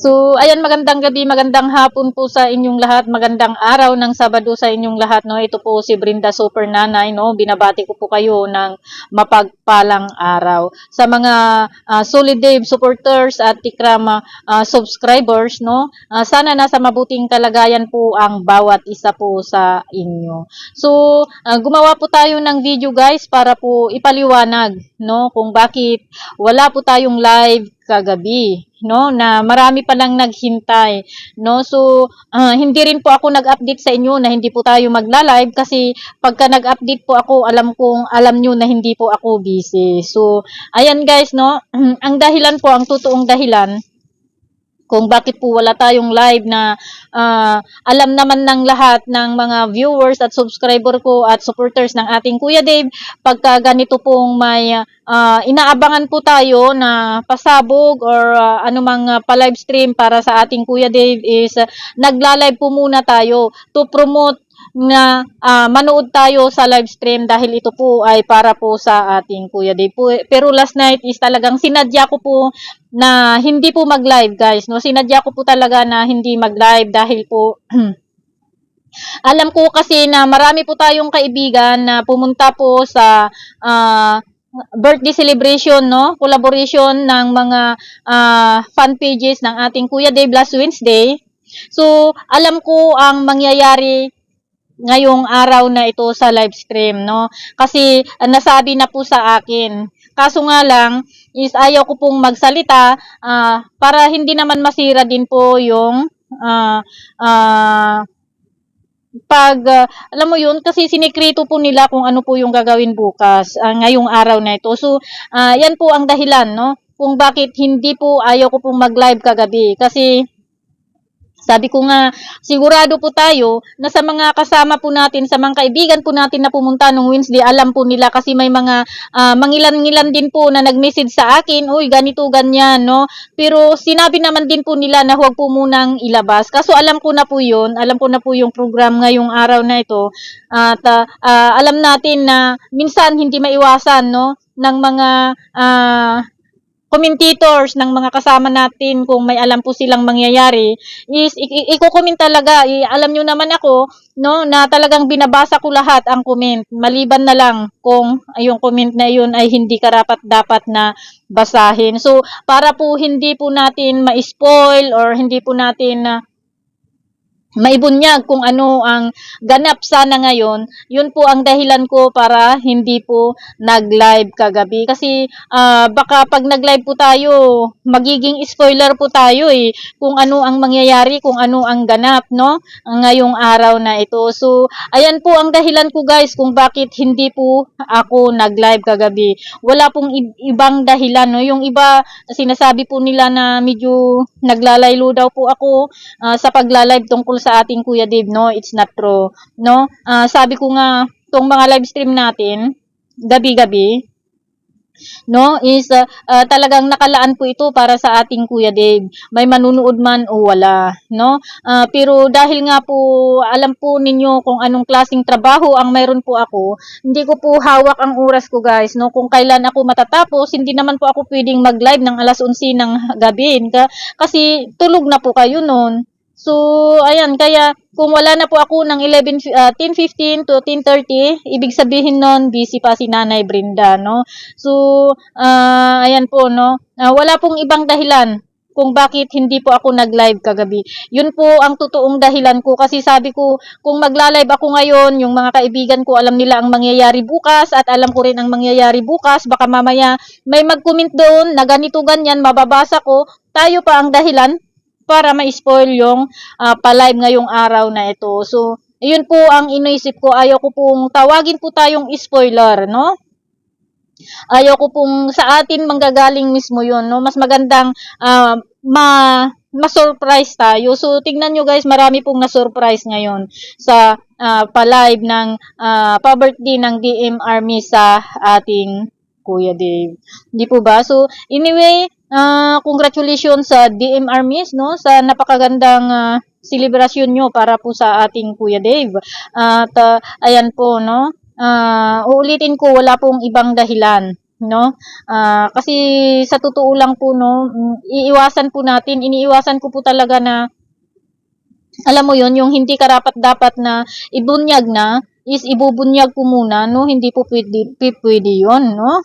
So, ayan, magandang gabi, magandang hapon po sa inyong lahat, magandang araw ng Sabado sa inyong lahat, no? Ito po si Brinda Super Nanay, no? Binabati ko po kayo ng mapagpalang araw. Sa mga ah, Solid Dave supporters at Tikrama ah, subscribers, no? Ah, sana nasa mabuting kalagayan po ang bawat isa po sa inyo. So, ah, gumawa po tayo ng video guys para po ipaliwanag, no? Kung bakit wala po tayong live kagabi, no? Na marami pa lang naghintay, no? So, ah, hindi rin po ako nag-update sa inyo na hindi po tayo magla-live kasi pagka nag-update po ako, alam kong alam nyo na hindi po ako busy. So, ayan guys, no? ang dahilan po, ang totoong dahilan, kung bakit po wala tayong live na ah, alam naman ng lahat ng mga viewers at subscriber ko at supporters ng ating Kuya Dave pagka ganito pong may ah, inaabangan po tayo na pasabog or ah, anumang ah, pa-live stream para sa ating Kuya Dave is ah, nagla-live po muna tayo to promote na ah, manood tayo sa live stream dahil ito po ay para po sa ating Kuya Dave. Po, pero last night is talagang sinadya ko po na hindi po mag-live guys. No? Sinadya ko po talaga na hindi mag-live dahil po alam ko kasi na marami po tayong kaibigan na pumunta po sa ah, birthday celebration, no? Collaboration ng mga ah, fan pages ng ating Kuya Dave last Wednesday. So, alam ko ang mangyayari ngayong araw na ito sa live stream, no? Kasi ah, nasabi na po sa akin. Kaso nga lang, is ayaw ko pong magsalita ah, para hindi naman masira din po yung ah, ah, pag, ah, alam mo yun, kasi sinikrito po nila kung ano po yung gagawin bukas, ah, ngayong araw na ito. So, ah, yan po ang dahilan, no? Kung bakit hindi po ayaw ko pong mag-live kagabi. Kasi, sabi ko nga, sigurado po tayo na sa mga kasama po natin, sa mga kaibigan po natin na pumunta nung Wednesday, alam po nila kasi may mga ah, mangilan-ngilan din po na nag-message sa akin, uy, ganito, ganyan, no? Pero sinabi naman din po nila na huwag po munang ilabas. Kaso alam ko na po yun, alam ko na po yung program ngayong araw na ito. At ah, ah, alam natin na minsan hindi maiwasan, no? ng mga ah, commentators ng mga kasama natin kung may alam po silang mangyayari is i- i- iko-comment talaga. I- alam nyo naman ako no na talagang binabasa ko lahat ang comment. Maliban na lang kung yung comment na yun ay hindi karapat dapat na basahin. So para po hindi po natin ma-spoil or hindi po natin na maibunyag kung ano ang ganap sana ngayon, yun po ang dahilan ko para hindi po nag-live kagabi. Kasi ah, baka pag nag-live po tayo, magiging spoiler po tayo eh, kung ano ang mangyayari, kung ano ang ganap, no? Ngayong araw na ito. So, ayan po ang dahilan ko guys kung bakit hindi po ako nag-live kagabi. Wala pong ibang dahilan, no? Yung iba, sinasabi po nila na medyo naglalaylo daw po ako ah, sa pagla-live tungkol sa ating Kuya Dave, no? It's not true, no? Ah, sabi ko nga, tong mga live stream natin, gabi-gabi, no, is ah, ah, talagang nakalaan po ito para sa ating Kuya Dave. May manunood man o wala, no? Ah, pero dahil nga po alam po ninyo kung anong klasing trabaho ang mayroon po ako, hindi ko po hawak ang oras ko, guys, no? Kung kailan ako matatapos, hindi naman po ako pwedeng mag-live ng alas 11 ng gabi, ka- kasi tulog na po kayo noon. So, ayan, kaya kung wala na po ako ng 11, fi- ah, 10.15 to 10.30, ibig sabihin nun, busy pa si Nanay Brenda, no? So, ah, ayan po, no? Ah, wala pong ibang dahilan kung bakit hindi po ako nag-live kagabi. Yun po ang totoong dahilan ko kasi sabi ko, kung magla-live ako ngayon, yung mga kaibigan ko alam nila ang mangyayari bukas at alam ko rin ang mangyayari bukas, baka mamaya may mag-comment doon na ganito ganyan, mababasa ko, tayo pa ang dahilan para ma-spoil yung ah, pa-live ngayong araw na ito. So, yun po ang iniisip ko. Ayaw ko pong tawagin po tayong spoiler, no? Ayaw ko pong sa atin manggagaling mismo yun, no? Mas magandang ah, ma ma-surprise tayo. So, tingnan nyo guys, marami pong na-surprise ngayon sa ah, pa-live ng ah, pa-birthday ng DM Army sa ating Kuya Dave. Di po ba? So, anyway, ah, congratulations sa DM Armies, no? Sa napakagandang ah, selebrasyon nyo para po sa ating Kuya Dave. At, ah, ayan po, no? Ah, uulitin ko, wala pong ibang dahilan no? Ah, kasi sa totoo lang po no, iiwasan po natin, iniiwasan ko po talaga na alam mo yon yung hindi karapat dapat na ibunyag na is ibubunyag po muna no hindi po pwede, pwede yun no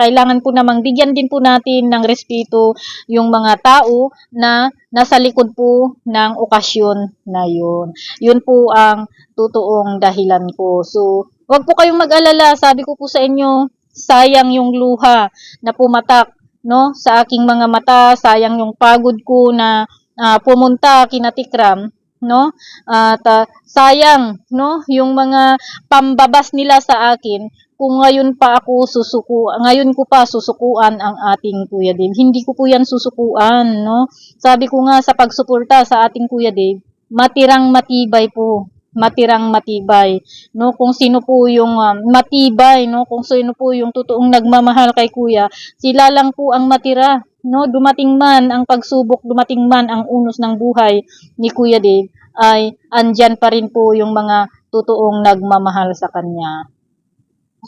kailangan po namang bigyan din po natin ng respeto yung mga tao na nasa likod po ng okasyon na yun. Yun po ang totoong dahilan ko so wag po kayong mag-alala. Sabi ko po sa inyo sayang yung luha na pumatak no? Sa aking mga mata sayang yung pagod ko na ah, pumunta kinatikram no? At ah, sayang no? Yung mga pambabas nila sa akin kung ngayon pa ako susuku ngayon ko pa susukuan ang ating Kuya Dave. Hindi ko po yan susukuan no? Sabi ko nga sa pagsuporta sa ating Kuya Dave matirang matibay po. Matirang matibay no? Kung sino po yung um, matibay no? Kung sino po yung totoong nagmamahal kay kuya sila lang po ang matira no? Dumating man ang pagsubok dumating man ang unos ng buhay ni Kuya Dave ay andyan pa rin po yung mga totoong nagmamahal sa kanya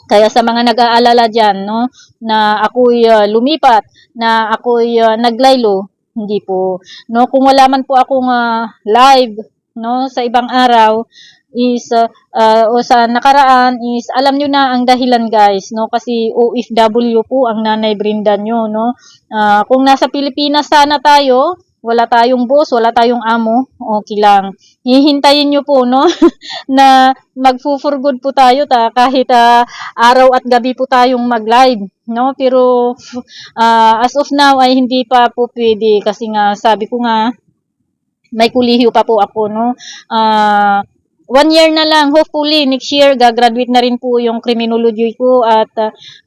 kaya sa mga nag-aalala dyan, no, na ako'y uh, lumipat, na ako'y uh, naglaylo, hindi po. No, kung wala man po akong uh, live, no, sa ibang araw, is, uh, uh, o sa nakaraan, is, alam nyo na ang dahilan, guys, no, kasi OFW po ang nanay Brenda nyo, no. Ah, kung nasa Pilipinas sana tayo, wala tayong boss, wala tayong amo, okay lang. Hihintayin nyo po, no, na magfo-for good po tayo ta kahit ah, araw at gabi po tayong mag-live, no? Pero ah, as of now ay hindi pa po pwede kasi nga sabi ko nga may kulihiyo pa po ako, no? Ah, one year na lang, hopefully next year gagraduate na rin po yung criminology ko at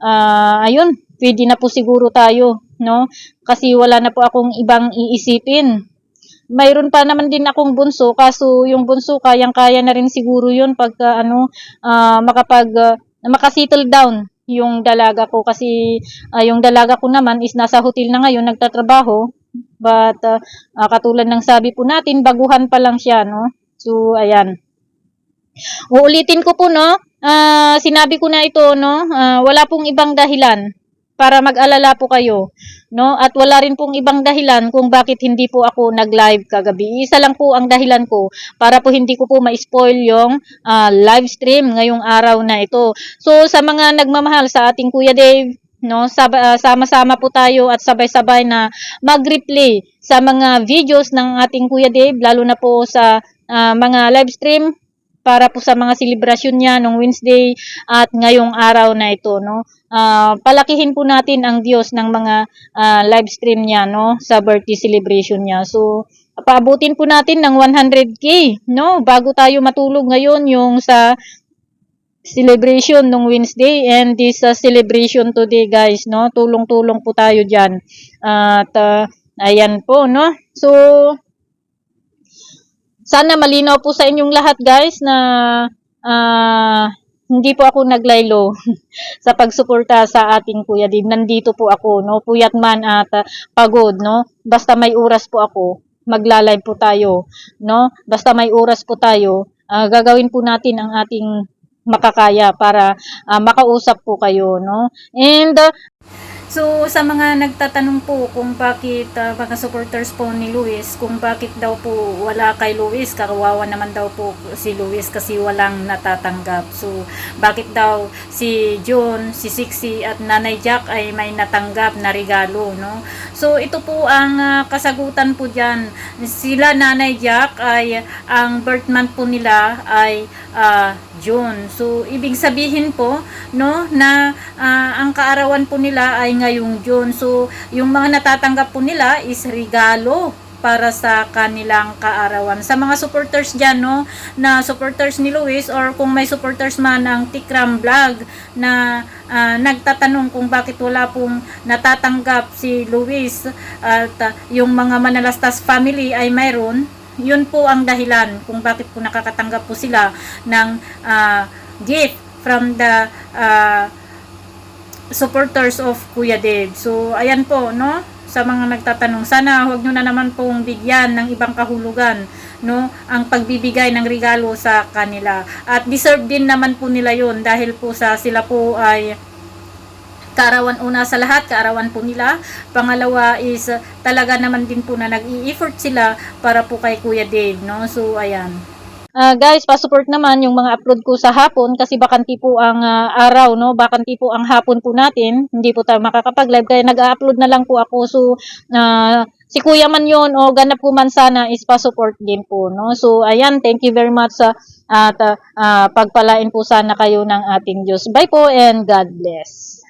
ah, ayun, pwede na po siguro tayo, no? Kasi wala na po akong ibang iisipin. Mayroon pa naman din akong bunso kaso yung bunso kayang-kaya na rin siguro yun pagka ano ah, makapag ah, makasettle down yung dalaga ko. Kasi ah, yung dalaga ko naman is nasa hotel na ngayon nagtatrabaho. But ah, ah, katulad ng sabi po natin baguhan pa lang siya no? So ayan. Uulitin ko po no? Ah, sinabi ko na ito no? Ah, wala pong ibang dahilan para mag-alala po kayo no? At wala rin pong ibang dahilan kung bakit hindi po ako nag-live kagabi. Isa lang po ang dahilan ko para po hindi ko po ma-spoil yung ah, live stream ngayong araw na ito. So sa mga nagmamahal sa ating Kuya Dave, no, ah, sama-sama po tayo at sabay-sabay na mag-replay sa mga videos ng ating Kuya Dave, lalo na po sa ah, mga live stream para po sa mga selebrasyon niya nung Wednesday at ngayong araw na ito no? Ah, palakihin po natin ang Diyos ng mga ah, live stream niya no? Sa birthday celebration niya. So paabutin po natin ng 100k no? Bago tayo matulog ngayon yung sa celebration nung Wednesday and this uh, celebration today guys no? Tulong-tulong po tayo diyan at ah, ayan po no? So sana malinaw po sa inyong lahat guys na ah, hindi po ako naglaylo sa pagsuporta sa ating Kuya Dave. Nandito po ako, no? Puyat man at ah, pagod, no? Basta may oras po ako, magla-live po tayo, no? Basta may oras po tayo, ah, gagawin po natin ang ating makakaya para ah, makausap po kayo, no? And ah, So, sa mga nagtatanong po kung bakit uh, mga supporters po ni Luis, kung bakit daw po wala kay Luis, kawawa naman daw po si Luis kasi walang natatanggap. So, bakit daw si John, si Sixi at Nanay Jack ay may natanggap na regalo, no? So, ito po ang ah, kasagutan po dyan. Sila Nanay Jack ay, ang birth month po nila ay ah, June. So, ibig sabihin po, no, na ah, ang kaarawan po nila ay ngayong June. So, yung mga natatanggap po nila is regalo para sa kanilang kaarawan. Sa mga supporters dyan, no, na supporters ni Luis or kung may supporters man ng Tikram Vlog na ah, nagtatanong kung bakit wala pong natatanggap si Luis at ah, yung mga Manalastas family ay mayroon, yun po ang dahilan kung bakit po nakakatanggap po sila ng ah, gift from the ah, supporters of Kuya Dave. So, ayan po, no? Sa mga nagtatanong, sana huwag nyo na naman pong bigyan ng ibang kahulugan, no? Ang pagbibigay ng regalo sa kanila. At deserve din naman po nila yun dahil po sa sila po ay kaarawan una sa lahat, kaarawan po nila. Pangalawa is talaga naman din po na nag-i-effort sila para po kay Kuya Dave, no? So, ayan. Ah, guys, pa-support naman yung mga upload ko sa hapon kasi bakanti po ang ah, araw, no? Bakanti po ang hapon po natin. Hindi po tayo makakapag-live kaya nag-upload na lang po ako. So, ah, si Kuya man yun o ganap po man sana is pa-support din po, no? So, ayan, thank you very much sa at ah, ah, pagpalain po sana kayo ng ating Diyos. Bye po and God bless.